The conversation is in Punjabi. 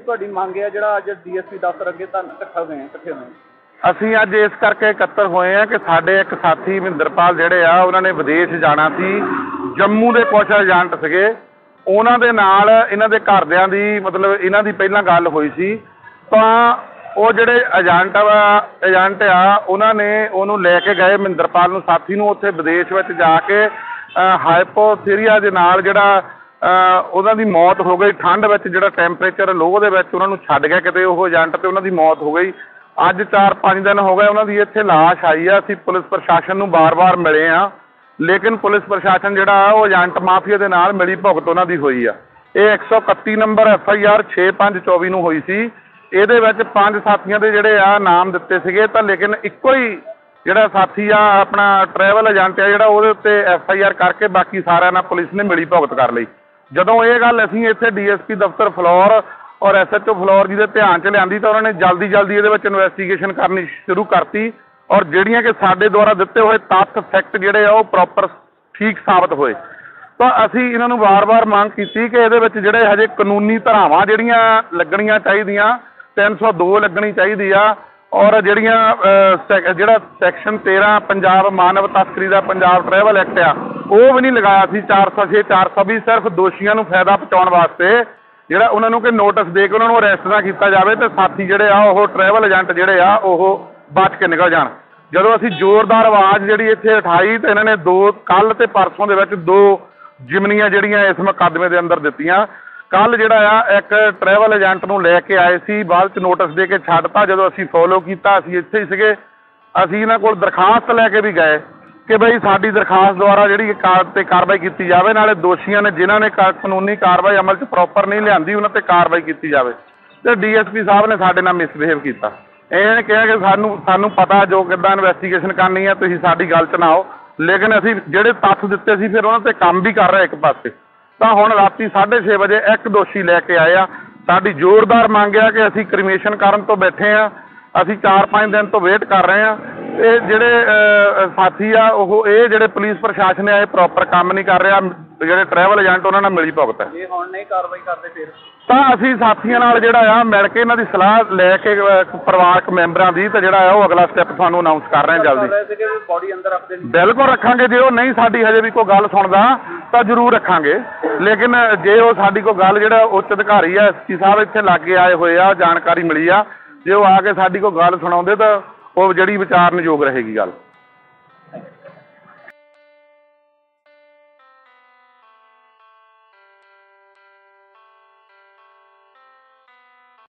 ਤੁਹਾਡੀ ਮੰਗ ਹੈ ਜਿਹੜਾ ਅੱਜ ਡੀਐਸਪੀ ਦਫ਼ਤਰ ਅੱਗੇ ਤੁਹਾਨੂੰ ਇਕੱਠਾ ਇਕੱਠੇ ਅਸੀਂ ਅੱਜ ਇਸ ਕਰਕੇ ਇਕੱਤਰ ਹੋਏ ਆ ਕਿ ਸਾਡੇ ਇੱਕ ਸਾਥੀ ਮਹਿੰਦਰਪਾਲ ਜਿਹੜੇ ਆ ਉਹਨਾਂ ਨੇ ਵਿਦੇਸ਼ ਜਾਣਾ ਸੀ ਜੰਮੂ ਦੇ ਕੁਝ ਏਜੰਟ ਸੀਗੇ। ਉਹਨਾਂ ਦੇ ਨਾਲ ਇਹਨਾਂ ਦੇ ਘਰਦਿਆਂ ਦੀ ਮਤਲਬ ਇਹਨਾਂ ਦੀ ਪਹਿਲਾਂ ਗੱਲ ਹੋਈ ਸੀ। ਤਾਂ ਉਹ ਜਿਹੜੇ ਏਜੰਟ ਵਾ ਏਜੰਟ ਆ ਉਹਨਾਂ ਨੇ ਉਹਨੂੰ ਲੈ ਕੇ ਗਏ ਮਹਿੰਦਰਪਾਲ ਨੂੰ। ਸਾਥੀ ਨੂੰ ਉੱਥੇ ਵਿਦੇਸ਼ ਵਿੱਚ ਜਾ ਕੇ ਹਾਈਪੋਥੀਰੀਆ ਦੇ ਨਾਲ ਜਿਹੜਾ ਅ, ਉਹਨਾਂ ਦੀ ਮੌਤ ਹੋ ਗਈ। ਠੰਡ ਵਿੱਚ ਜਿਹੜਾ ਟੈਂਪਰੇਚਰ ਲੋਹ ਦੇ ਵਿੱਚ ਉਹਨਾਂ ਨੂੰ ਛੱਡ ਗਿਆ ਕਿਤੇ ਉਹ ਏਜੰਟ ਤੇ ਉਹਨਾਂ ਦੀ ਮੌਤ ਹੋ ਗਈ। ਅੱਜ 4-5 ਦਿਨ ਹੋ ਗਏ ਉਹਨਾਂ ਦੀ ਇੱਥੇ ਲਾਸ਼ ਆਈ ਆ। ਅਸੀਂ ਪੁਲਿਸ ਪ੍ਰਸ਼ਾਸਨ ਨੂੰ ਬਾਰ-ਬਾਰ ਮਿਲੇ ਆ। ਲੇਕਿਨ ਪੁਲਿਸ ਪ੍ਰਸ਼ਾਸਨ ਜਿਹੜਾ ਆ, ਉਹ ਏਜੰਟ ਮਾਫੀਆ ਦੇ ਨਾਲ ਮਿਲੀ ਭੁਗਤ ਉਹਨਾਂ ਦੀ ਹੋਈ ਆ। ਇਹ 131 ਨੰਬਰ ਐਫ ਆਈ ਆਰ 6524 ਨੂੰ ਹੋਈ ਸੀ। ਇਹਦੇ ਵਿੱਚ ਪੰਜ ਸਾਥੀਆਂ ਦੇ ਜਿਹੜੇ ਆ, ਨਾਮ ਦਿੱਤੇ ਸੀਗੇ। ਤਾਂ ਲੇਕਿਨ ਇੱਕੋ ਹੀ ਜਿਹੜਾ ਸਾਥੀ ਆ, ਆਪਣਾ ਟਰੈਵਲ ਏਜੰਟ ਆ, ਜਿਹੜਾ ਉਹਦੇ ਉੱਤੇ ਐਫ ਆਈ ਆਰ ਕਰਕੇ ਬਾਕੀ ਸਾਰਿਆਂ ਨਾਲ ਪੁਲਿਸ ਨੇ ਮਿਲੀ ਭੁਗਤ ਕਰ ਲਈ। ਜਦੋਂ ਇਹ ਗੱਲ ਅਸੀਂ ਇੱਥੇ ਡੀਐਸਪੀ ਦਫ਼ਤਰ ਫਲੋਰ ਔਰ ਐਸਐਚਓ ਫਲੋਰ ਜੀ ਦੇ ਧਿਆਨ 'ਚ ਲਿਆਂਦੀ ਤਾਂ ਉਹਨਾਂ ਨੇ ਜਲਦੀ ਜਲਦੀ ਇਹਦੇ ਵਿੱਚ ਇਨਵੈਸਟੀਗੇਸ਼ਨ ਕਰਨੀ ਸ਼ੁਰੂ ਕਰਤੀ। ਔਰ ਜਿਹੜੀਆਂ ਕਿ ਸਾਡੇ ਦੁਆਰਾ ਦਿੱਤੇ ਹੋਏ ਤੱਥ ਫੈਕਟ ਜਿਹੜੇ ਆ ਉਹ ਪ੍ਰੋਪਰ ਠੀਕ ਸਾਬਤ ਹੋਏ। ਤਾਂ ਅਸੀਂ ਇਹਨਾਂ ਨੂੰ ਵਾਰ-ਵਾਰ ਮੰਗ ਕੀਤੀ ਕਿ ਇਹਦੇ ਵਿੱਚ ਜਿਹੜੇ ਹਜੇ ਕਾਨੂੰਨੀ ਧਾਰਾਵਾਂ ਜਿਹੜੀਆਂ ਲੱਗਣੀਆਂ ਚਾਹੀਦੀਆਂ 302 ਲੱਗਣੀ ਚਾਹੀਦੀ ਆ, ਔਰ ਜਿਹੜੀਆਂ ਜਿਹੜਾ ਸੈਕਸ਼ਨ 13 ਪੰਜਾਬ ਮਾਨਵ ਤਸਕਰੀ ਦਾ ਪੰਜਾਬ ਟਰੈਵਲ ਐਕਟ ਆ, ਉਹ ਵੀ ਨਹੀਂ ਲਗਾਇਆ ਸੀ। 406 420 ਸਿਰਫ ਦੋਸ਼ੀਆਂ ਨੂੰ ਫਾਇਦਾ ਪਹੁੰਚਾਉਣ ਵਾਸਤੇ ਜਿਹੜਾ ਉਹਨਾਂ ਨੂੰ ਕਿ ਨੋਟਿਸ ਦੇ ਕੇ ਉਹਨਾਂ ਨੂੰ ਅਰੈਸਟ ਨਾ ਕੀਤਾ ਜਾਵੇ ਤੇ ਸਾਥੀ ਜਿਹੜੇ ਆ ਉਹ ਟਰੈਵਲ ਏਜੰਟ ਜਿਹੜੇ ਆ ਉਹ ਬਚ ਕੇ ਨਿਕਲ ਜਾਣ। ਜਦੋਂ ਅਸੀਂ ਜ਼ੋਰਦਾਰ ਆਵਾਜ਼ ਜਿਹੜੀ ਇੱਥੇ ਉਠਾਈ ਤੇ ਇਹਨਾਂ ਨੇ ਦੋ ਕੱਲ ਤੇ ਪਰਸੋਂ ਦੇ ਵਿੱਚ ਦੋ ਜਿਮਨੀਆਂ ਜਿਹੜੀਆਂ ਇਸ ਮੁਕੱਦਮੇ ਦੇ ਅੰਦਰ ਦਿੱਤੀਆਂ। ਕੱਲ ਜਿਹੜਾ ਆ, ਇੱਕ ਟਰੈਵਲ ਏਜੰਟ ਨੂੰ ਲੈ ਕੇ ਆਏ ਸੀ, ਬਾਅਦ ਚ ਨੋਟਿਸ ਦੇ ਕੇ ਛੱਡਤਾ। ਜਦੋਂ ਅਸੀਂ ਫੋਲੋ ਕੀਤਾ, ਅਸੀਂ ਇੱਥੇ ਹੀ ਸੀਗੇ। ਅਸੀਂ ਇਹਨਾਂ ਕੋਲ ਦਰਖਾਸਤ ਲੈ ਕੇ ਵੀ ਗਏ ਕਿ ਬਈ ਸਾਡੀ ਦਰਖਾਸਤ ਦੁਆਰਾ ਜਿਹੜੀ ਕਾਰ ਤੇ ਕਾਰਵਾਈ ਕੀਤੀ ਜਾਵੇ। ਨਾਲੇ ਦੋਸ਼ੀਆਂ ਨੇ ਜਿਨ੍ਹਾਂ ਨੇ ਕਾਨੂੰਨੀ ਕਾਰਵਾਈ ਅਮਲ 'ਚ ਪ੍ਰੋਪਰ ਨਹੀਂ ਲਿਆਂਦੀ, ਉਹਨਾਂ ਤੇ ਕਾਰਵਾਈ ਕੀਤੀ ਜਾਵੇ। ਤੇ ਡੀਐਸਪੀ ਸਾਹਿਬ ਨੇ ਸਾਡੇ ਨਾਲ ਮਿਸਬਿਹੇਵ ਕੀਤਾ। ਇਹਨਾਂ ਨੇ ਕਿਹਾ ਕਿ ਸਾਨੂੰ ਸਾਨੂੰ ਪਤਾ ਜੋ ਕਿੱਦਾਂ ਇਨਵੈਸਟੀਗੇਸ਼ਨ ਕਰਨੀ ਹੈ ਤੁਸੀਂ ਸਾਡੀ ਗੱਲ 'ਚ ਨਾ ਆਓ। ਲੇਕਿਨ ਅਸੀਂ ਜਿਹੜੇ ਤੱਥ ਦਿੱਤੇ ਸੀ, ਫਿਰ ਉਹਨਾਂ ਤੇ ਕੰਮ ਵੀ ਕਰ ਰਹੇ ਇੱਕ ਪਾਸੇ। ਤਾਂ ਹੁਣ ਰਾਤੀ 6:30 ਵਜੇ ਇੱਕ ਦੋਸ਼ੀ ਲੈ ਕੇ ਆਏ ਆ। ਸਾਡੀ ਜ਼ੋਰਦਾਰ ਮੰਗ ਆ ਕਿ ਅਸੀਂ ਕ੍ਰਿਮੀਨੇਸ਼ਨ ਕਰਨ ਤੋਂ ਬੈਠੇ ਆ। ਅਸੀਂ 4-5 ਦਿਨ ਤੋਂ ਵੇਟ ਕਰ ਰਹੇ ਆ। ਇਹ ਜਿਹੜੇ ਅਹ, ਸਾਥੀ ਆ ਉਹ ਇਹ ਜਿਹੜੇ ਪੁਲਿਸ ਪ੍ਰਸ਼ਾਸਨ ਆ ਇਹ ਪ੍ਰੋਪਰ ਕੰਮ ਨਹੀਂ ਕਰ ਰਿਹਾ ਜਿਹੜੇ ਟਰੈਵਲ ਏਜੰਟ ਉਹਨਾਂ ਨਾਲ ਮਿਲੀ ਭੁਗਤ। ਹੈ ਜੇ ਹੁਣ ਨਹੀਂ ਕਾਰਵਾਈ ਕਰਦੇ ਫਿਰ? ਤਾਂ ਅਸੀਂ ਸਾਥੀਆਂ ਨਾਲ ਜਿਹੜਾ ਆ ਮਿਲ ਕੇ ਇਹਨਾਂ ਦੀ ਸਲਾਹ ਲੈ ਕੇ ਪਰਿਵਾਰਕ ਮੈਂਬਰਾਂ ਦੀ ਤੇ ਜਿਹੜਾ ਆ ਉਹ ਅਗਲਾ ਸਟੈਪ ਤੁਹਾਨੂੰ ਅਨਾਉਂਸ ਕਰ ਰਹੇ ਹਾਂ ਜਲਦੀ। ਬੋਡੀ ਅੰਦਰ ਬਿਲਕੁਲ ਰੱਖਾਂਗੇ ਜੇ ਉਹ ਨਹੀਂ ਸਾਡੀ ਹਜੇ ਵੀ ਕੋਈ ਗੱਲ ਸੁਣਦਾ ਤਾਂ ਜ਼ਰੂਰ ਰੱਖਾਂਗੇ। ਲੇਕਿਨ ਜੇ ਉਹ ਸਾਡੀ ਕੋਈ ਗੱਲ ਜਿਹੜਾ ਉੱਚ ਅਧਿਕਾਰੀ ਆ ਐਸਪੀ ਸਾਹਿਬ ਇੱਥੇ ਲਾਗੇ ਆਏ ਹੋਏ ਆ ਜਾਣਕਾਰੀ ਮਿਲੀ ਆ ਜੇ ਉਹ ਆ ਕੇ ਸਾਡੀ ਕੋਈ ਗੱਲ ਸੁਣਾਉਂਦੇ ਤਾਂ ਉਹ ਜਿਹੜੀ ਵਿਚਾਰਨ ਯੋਗ ਰਹੇਗੀ ਗੱਲ।